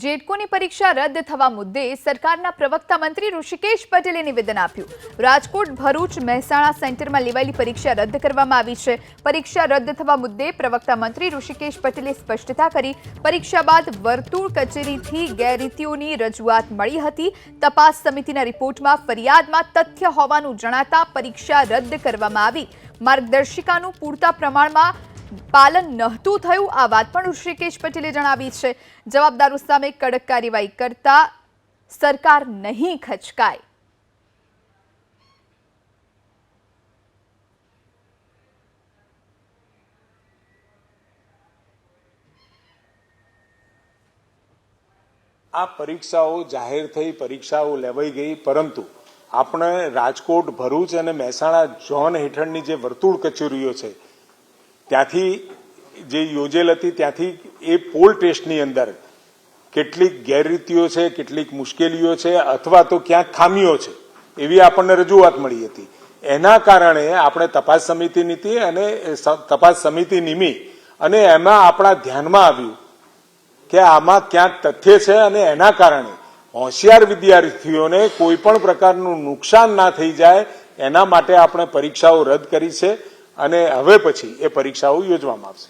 જેટકોની પરીક્ષા રદ થવા મુદ્દે સરકારના પ્રવક્તા મંત્રી ઋષિકેશ પટેલે નિવેદન આપ્યું. રાજકોટ, ભરૂચ, મહેસાણા સેન્ટરમાં લેવાયેલી પરીક્ષા રદ કરવામાં આવી છે. પરીક્ષા રદ થવા મુદ્દે પ્રવક્તા મંત્રી ઋષિકેશ પટેલે સ્પષ્ટતા કરી. પરીક્ષા બાદ વર્તુળ કચેરીથી ગેરરીતિઓની રજૂઆત મળી હતી. તપાસ સમિતિના રિપોર્ટમાં ફરિયાદમાં તથ્ય હોવાનું જણાતા પરીક્ષા રદ કરવામાં આવી. માર્ગદર્શિકાનું પૂરતા પ્રમાણમાં પાલન નહોતું થયું. આ વાત પણ ઋષિકેશ પટેલે જણાવી છે. જવાબદારો સામે કડક કાર્યવાહી કરતા સરકાર નહીં ખચકાય. આ પરીક્ષાઓ જાહેર થઈ, પરીક્ષાઓ લેવાઈ ગઈ, પરંતુ આપણે રાજકોટ, ભરૂચ અને મહેસાણા ઝોન હેઠળની જે વર્તુળ કચેરીઓ છે ત્યાંથી જે યોજેલ હતી, ત્યાંથી એ પોલ ટેસ્ટની અંદર કેટલીક ગેરરીતિઓ છે, કેટલીક મુશ્કેલીઓ છે, અથવા તો ક્યાંક ખામીઓ છે, એવી આપણને રજૂઆત મળી હતી. એના કારણે આપણે તપાસ સમિતિ નીતિ અને તપાસ સમિતિ નિમી અને એમાં આપણા ધ્યાનમાં આવ્યું કે આમાં ક્યાંક તથ્ય છે અને એના કારણે હોશિયાર વિદ્યાર્થીઓને કોઈ પણ પ્રકારનું નુકસાન ના થઈ જાય, એના માટે આપણે પરીક્ષાઓ રદ કરી છે. અને હવે પછી એ પરીક્ષાઓ યોજવામાં આવશે.